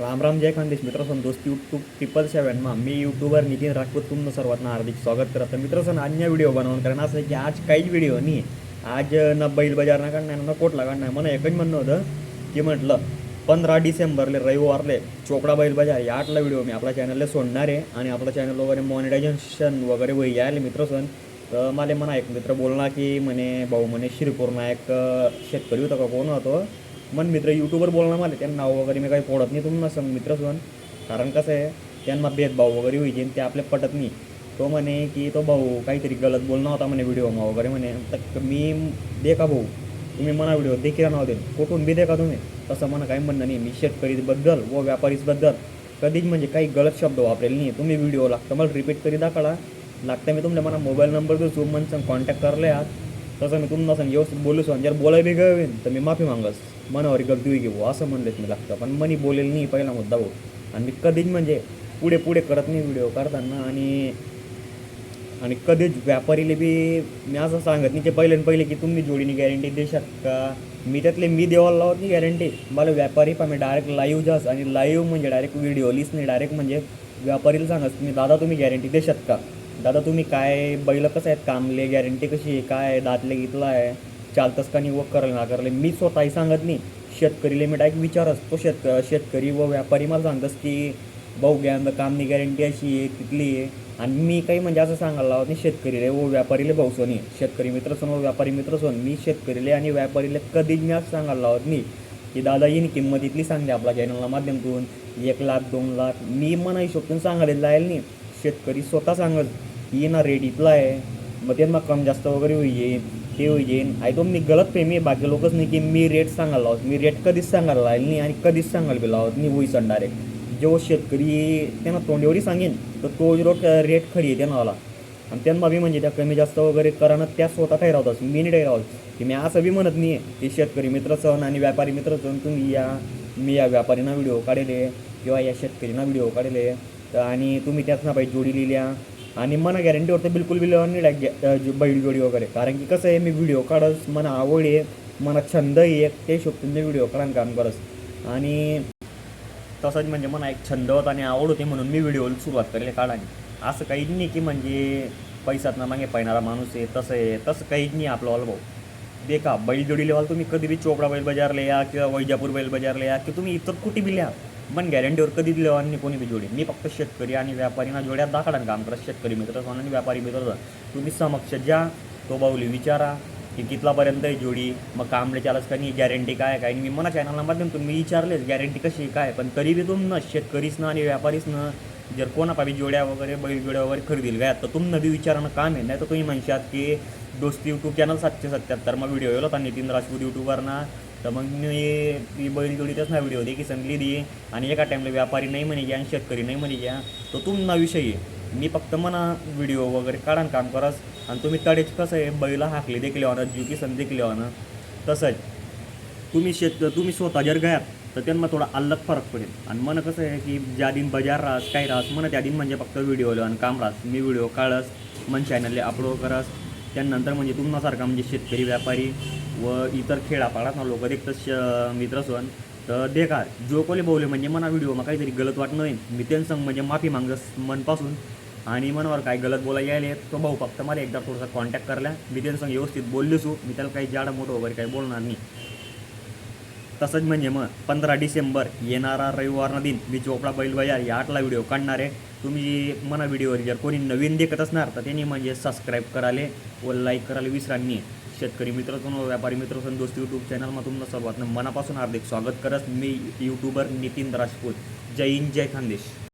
राम राम जय खानदेश. मित्र दोस्त YouTube triple सेवनमा मी यूट्यूबर नितीन राजपूत तुमचं सर्वांना हार्दिक स्वागत करत. मित्र सण अन्य व्हिडिओ बनवून कारण असं आहे की आज काहीच व्हिडिओ नाही. आज ना बैल बाजार ना काढणार ना कोटला काढणार. मला एकच म्हणणं होतं की म्हटलं पंधरा डिसेंबरले रविवारले चोपडा बैल बाजार. या आठला व्हिडिओ मी आपल्या चॅनलला सोडणार आहे आणि आपल्या चॅनल वगैरे मॉनिटायझेशन वगैरे वही यायला मित्र सण. तर मला म्हणा एक मित्र बोलला की म्हणे भाऊ म्हणे शिरपूर नायक शेतकरी होता का? कोण होतो मन मित्र यूट्यूबर बोलणार मला त्यांना नाव वगैरे मी काही फोडत नाही तुम्ही सांग मित्र सोन कारण कसं आहे त्यांना भेदभाव वगैरे होईचे ते आपल्या पटत नाही. तो म्हणे की तो भाऊ काहीतरी गलत बोलणं होता म्हणे व्हिडिओमा वगैरे म्हणे. तर मी देखा भाऊ तुम्ही म्हणा व्हिडिओ देखील नाव देईल कुठून बी देखा तुम्ही. तसं म्हणा काही म्हणणं नाही. मी शेतकरीबद्दल व व्यापारीबद्दल कधीच म्हणजे काही गलत शब्द वापरेल नाही. तुम्ही व्हिडिओ लागतं मला रिपीट करी दाखवा लागतं मी तुमच्या मला मोबाईल नंबर देऊ मन कॉन्टॅक्ट करले आहात तसं मी तुम्हाला व्यवस्थित बोलू सांग जर बोलाय बी गळवेन तर मी माफी मागस. मनावर गलती होई घेऊ असं म्हणलेत मी लागतं पण मनी बोलेल नाही पहिला मुद्दा भाऊ. आणि मी कधीच म्हणजे पुढे पुढे करत नाही व्हिडिओ करताना आणि आणि कधीच व्यापारीले बी मी असं सांगत नाही ते पहिले पहिले की तुम्ही जोडीने गॅरंटी देऊ शकता मी त्यातले मी देवाला लावत नाही गॅरंटी मला व्यापारी पण मी डायरेक्ट लाईव्ह जास. आणि लाईव्ह म्हणजे डायरेक्ट व्हिडिओ लिस्ट नाही डायरेक्ट म्हणजे व्यापारीला सांगत तुम्ही दादा तुम्ही गॅरंटी देऊ शकता दादा तुम्ही काय बैल कसं आहेत कामले? गॅरंटी कशी आहे? काय दातले घेतला आहे. चालतंच का नाही व करल ना करले मी स्वतःही सांगत नाही. शेतकरीला मी डायरेक्ट विचारच. तो शेतक शेतकरी व व्यापारी मला सांगतस की भाऊ घ्या कामनी गॅरंटी अशी आहे तिथली आहे. आणि मी काही म्हणजे असं सांगायला लावत नाही शेतकरीले व व्यापारीले भाऊ सोनी. शेतकरी मित्र सोन व व्यापारी मित्र सोन. मी शेतकरीले आणि व्यापारीले कधीच मी असं सांगायला लावत नाही. की दादा येईन किंमत इथली सांगते आपल्या चॅनलला माध्यमातून. एक लाख दोन लाख. मी मना हिशोबतून सांगायला जाईल नाही. शेतकरी स्वतः सांगत ये ना रेट इथला आहे. मग त्यांना कम जास्त वगैरे येईन ते येईन आय तो मी गलत प्रेमी आहे बाकी लोकच नाही की मी रेट सांगायला लावत. मी रेट कधीच सांगायला लावेल नाही आणि कधीच सांगायला बी लावत नाही होईसन डायरेक्ट जो शेतकरी त्यांना तोंडेवरी सांगेन तर तो जो रेट खडी आहे त्यांना आला आणि त्यांना बी म्हणजे त्या कमी जास्त वगैरे करणं त्या स्वतः ठरवतात मी नाही ठरवत की मी असं बी म्हणत नाही आहे की शेतकरी मित्र सण आणि व्यापारी मित्र सण तुम्ही या मी या व्यापारीना व्हिडिओ काढले किंवा या शेतकरीना व्हिडिओ काढले. तर आणि तुम्ही त्याच ना पाहिजे जोडी लिहिल्या. आणि मला गॅरंटीवरती बिलकुल बिल नाही बैल जोडी वगैरे. कारण की कसं आहे मी व्हिडिओ काढस मला आवड आहे मला छंद आहे ते शोधून मी व्हिडिओ काढून काम करस. आणि तसंच म्हणजे मला एक छंद होता आणि आवड होती म्हणून मी व्हिडिओ सुरुवात केली काढाने असं काहीच नाही की म्हणजे पैसात ना मागे पाहणारा माणूस आहे तसं आहे तसं काहीच नाही आपला भाऊ देखा बैल जोडी लेवाल तुम्ही कधी बी चोपडा बैल बजारले या किंवा वैजापूर बैल बजारले या की तुम्ही इतर कुठे बी लिहा. पण गॅरंटीवर कधी दिल्यावर नाही कोणी बी जोडी. मी फक्त शेतकरी आणि व्यापारीना जोड्यात दाखला काम करत शेतकरी मित्र आणि व्यापारी मित्र तुम्ही समक्ष ज्या तो बाऊली विचारा की कितलापर्यंत आहे जोडी मग कामले चालच का नाही गॅरंटी काय काय मी मला चॅनलला माध्यम तुम्ही विचारलेच गॅरंटी कशी काय पण तरी बी तुमनं शेतकरीच ना आणि व्यापारीच ना जर कोणा जोड्या वगैरे बैल जोड्या वगैरे खरेदील घ्या तर तुम्ही बी विचारणं काम आहे. नाही तर तुम्ही म्हणशात की दोस्ती यूट्यूब चॅनल सातशे सत्याहत्तर. मग व्हिडिओ येलो होता नितीन राजपूत यूट्यूबवरना तर मग मी ती बैल जोडीतच ना व्हिडिओ दे की संगली दे. आणि एका टाईमला व्यापारी नाही म्हणे घ्या आणि शेतकरी नाही म्हणे घ्या. तो तुमना विषय आहे. मी फक्त म्हणा व्हिडिओ वगैरे काढा काम करस आणि तुम्ही तडेच कसं आहे बैला हाकले देखील होणार जीव की सण देखील होणार तसंच तुम्ही शेत तुम्ही स्वतः जर गयात तर त्यांना थोडा अलग फरक पडेल. आणि मन कसं आहे की ज्या दिन बाजार राहस काय राहस मन त्या दिन म्हणजे फक्त व्हिडिओ आणि काम राहस मी व्हिडिओ काढस मन चॅनलले अपलोड करस त्यानंतर म्हणजे तुम्हासारखा म्हणजे शेतकरी व्यापारी व इतर खेळापाडात ना लोक देखतात श मित्र सण तर देखा जो कोले बोलले म्हणजे मना व्हिडिओ काहीतरी गलत वाटणं नाही मी त्यांचं म्हणजे माफी मागत मनपासून. आणि मनावर काय गलत बोला यायले तो भाऊ फक्त मला एकदा थोडासा कॉन्टॅक्ट करला. मी त्यांचं व्यवस्थित बोललीसू मी त्याला काही जाडं मोठं वगैरे काही बोलणार नाही. तसंच म्हणजे मग पंधरा डिसेंबर येणारा रविवारना दिन मी चोपडा बैल बाजार या आठला व्हिडिओ काढणार. आहे तुम्ही मला व्हिडिओवर जर कोणी नवीन देखत असणार तर त्यांनी म्हणजे सबस्क्राईब कराले व लाईक करायला विसरांनी शेतकरी मित्र व व्यापारी मित्र सण दोस्त यूट्यूब चॅनलमा तुमचं सर्वात मनापासून हार्दिक स्वागत करत मी यूट्यूबर नितीन राजपूत. जय हिंद जय खानदेश.